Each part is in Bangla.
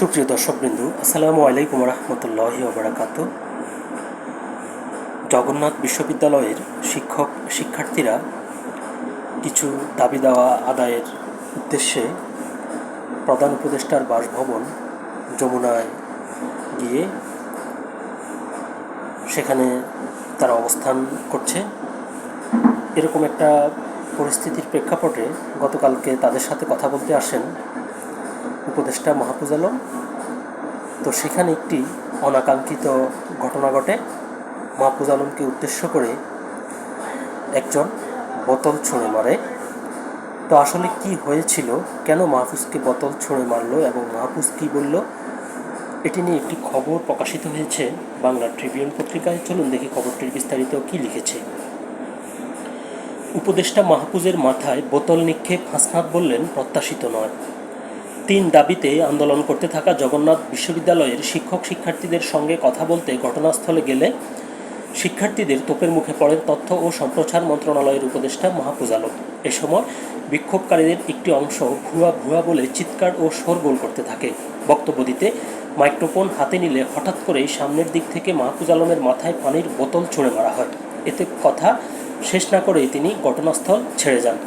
সুপ্রিয় দর্শকবৃন্দ, আসসালামু আলাইকুম রহমতুল্লাহি ওবরাকাত জগন্নাথ বিশ্ববিদ্যালয়ের শিক্ষক, শিক্ষার্থীরা কিছু দাবি দেওয়া আদায়ের উদ্দেশ্যে প্রধান উপদেষ্টার বাসভবন যমুনায় গিয়ে সেখানে তারা অবস্থান করছে। এরকম একটা পরিস্থিতির প্রেক্ষাপটে গতকালকে তাদের সাথে কথা বলতে আসেন উপদেষ্টা মাহফুজ আলম। তো সেখানে একটি অনাকাঙ্ক্ষিত ঘটনা ঘটে। মাহফুজ আলমকে উদ্দেশ্য করে একজন বোতল ছুঁড়ে মারে। তো আসলে কি হয়েছিল? কেন মাহফুজকে বোতল ছুঁড়ে মারলো এবং মাহফুজ কি বলল? এটি নিয়ে একটি খবর প্রকাশিত হয়েছে বাংলা ট্রিবিউন পত্রিকায়। চলুন দেখি খবরটির বিস্তারিত কি লিখেছে। উপদেষ্টা মাহফুজের মাথায় বোতল নিক্ষেপ। হাসনাত বললেন, প্রত্যাশিত নয়। তিন দাবিতে আন্দোলন করতে থাকা জগন্নাথ বিশ্ববিদ্যালয়ের শিক্ষক শিক্ষার্থীদের সঙ্গে কথা বলতে ঘটনাস্থলে গেলে শিক্ষার্থীদের তোপের মুখে পড়েন তথ্য ও সম্প্রচার মন্ত্রণালয়ের উপদেষ্টা মাহফুজ আলম। এ সময় বিক্ষোভকারীদের একটি অংশ ভুয়া ভুয়া বলে চিৎকার ও শোরগোল করতে থাকে। বক্তব্য দিতে মাইক্রোফোন হাতে নিলে হঠাৎ করেই সামনের দিক থেকে মাহফুজ আলমের মাথায় পানির বোতল ছুঁড়ে মারা হয়। এতে কথা শেষ না করেই তিনি ঘটনাস্থল ছেড়ে যান।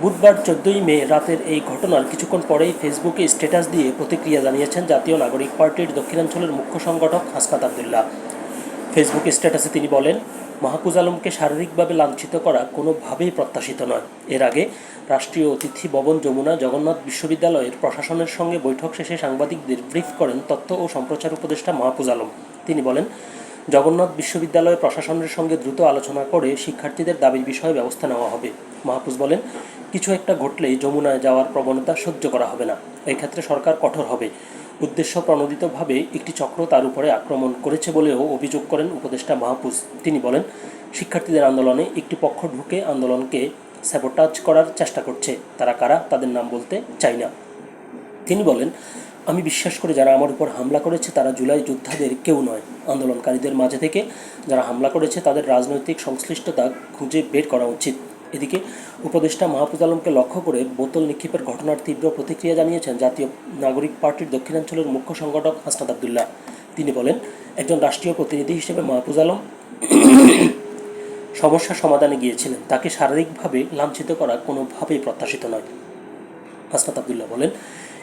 বুধবার চোদ্দই মে রাতের এই ঘটনার কিছুক্ষণ পরেই ফেসবুকে স্ট্যাটাস দিয়ে প্রতিক্রিয়া জানিয়েছেন জাতীয় নাগরিক পার্টির দক্ষিণাঞ্চলের মুখ্য সংগঠক হাসনাত আবদুল্লাহ। ফেসবুক স্ট্যাটাসে তিনি বলেন, মাহফুজ আলমকে শারীরিকভাবে লাঞ্ছিত করা কোনোভাবেই প্রত্যাশিত নয়। এর আগে রাষ্ট্রীয় অতিথি ভবন যমুনা জগন্নাথ বিশ্ববিদ্যালয়ের প্রশাসনের সঙ্গে বৈঠক শেষে সাংবাদিকদের ব্রিফ করেন তথ্য ও সম্প্রচার উপদেষ্টা মাহফুজ আলম। তিনি বলেন, জগন্নাথ বিশ্ববিদ্যালয় প্রশাসনের সঙ্গে দ্রুত আলোচনা করে শিক্ষার্থীদের দাবির বিষয়ে ব্যবস্থা নেওয়া হবে। মাহফুজ বলেন কিছু একটা ঘটলেই যমুনায় যাওয়ার প্রবণতা সহ্য করা হবে না। এক্ষেত্রে সরকার কঠোর হবে। উদ্দেশ্য প্রণোদিতভাবে একটি চক্র তার উপরে আক্রমণ করেছে বলেও অভিযোগ করেন উপদেষ্টা মাহফুজ। তিনি বলেন, শিক্ষার্থীদের আন্দোলনে একটি পক্ষ ঢুকে আন্দোলনকে স্যাবোটাজ করার চেষ্টা করছে। তারা কারা, তাদের নাম বলতে চাই না। তিনি বলেন, আমি বিশ্বাস করি যারা আমার উপর হামলা করেছে তারা জুলাই যোদ্ধাদের কেউ নয়। আন্দোলনকারীদের মাঝে থেকে যারা হামলা করেছে তাদের রাজনৈতিক সংশ্লিষ্টতা খুঁজে বের করা উচিত। এদিকে উপদেষ্টা মাহফুজ আলমকে লক্ষ্য করে বোতল নিক্ষেপের ঘটনার তীব্র প্রতিক্রিয়া জানিয়েছেন জাতীয় নাগরিক পার্টির দক্ষিণাঞ্চলের মুখ্য সংগঠক হাসনাত আবদুল্লাহ। তিনি বলেন, একজন রাষ্ট্রীয় প্রতিনিধি হিসেবে মাহফুজ আলম সমস্যা সমাধানে গিয়েছিলেন। তাকে শারীরিকভাবে লাঞ্ছিত করা কোনোভাবেই প্রত্যাশিত নয়। হাসনাত আবদুল্লাহ বলেন,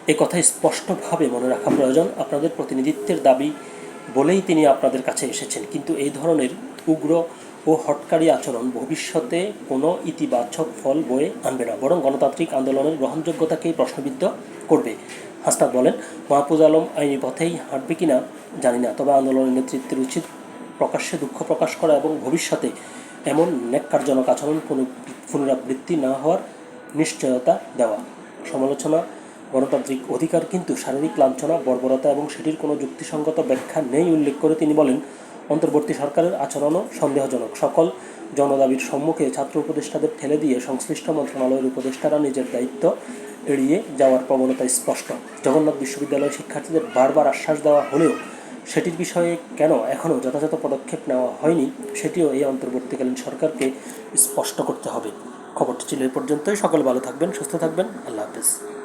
এ কথা স্পষ্টভাবে মনে রাখা প্রয়োজন। আপনাদের প্রতিনিধিত্বের দাবি বলেই তিনি আপনাদের কাছে এসেছেন। কিন্তু এই ধরনের উগ্র ও হটকারী আচরণ ভবিষ্যতে কোনো ইতিবাচক ফল বয়ে আনবে না, বরং গণতান্ত্রিক আন্দোলনের গ্রহণযোগ্যতাকেই প্রশ্নবিদ্ধ করবে। হাসনাত বলেন, মাহফুজ আলম আইনি পথেই হাঁটবে কিনা জানি না, তবে আন্দোলনের নেতৃত্বের উচিত প্রকাশ্যে দুঃখ প্রকাশ করা এবং ভবিষ্যতে এমন ন্যাক্কারজনক আচরণ কোনো পুনরাবৃত্তি না হওয়ার নিশ্চয়তা দেওয়া। সমালোচনা, গণতান্ত্রিক অধিকার কিন্তু শারীরিক লাঞ্ছনা, বর্বরতা এবং সেটির কোনো যুক্তিসঙ্গত ব্যাখ্যা নেই উল্লেখ করে তিনি বলেন অন্তর্বর্তী সরকারের আচরণও সন্দেহজনক। সকল জনদাবির সম্মুখে ছাত্র উপদেষ্টাদের ঠেলে দিয়ে সংশ্লিষ্ট মন্ত্রণালয়ের উপদেষ্টারা নিজের দায়িত্ব এড়িয়ে যাওয়ার প্রবণতা স্পষ্ট। জগন্নাথ বিশ্ববিদ্যালয়ের শিক্ষার্থীদের বারবার আশ্বাস দেওয়া হলেও সেটির বিষয়ে কেন এখনও যথাযথ পদক্ষেপ নেওয়া হয়নি, সেটিও এই অন্তর্বর্তীকালীন সরকারকে স্পষ্ট করতে হবে। খবরটি ছিল এ পর্যন্তই। সকল ভালো থাকবেন, সুস্থ থাকবেন। আল্লাহ হাফিজ।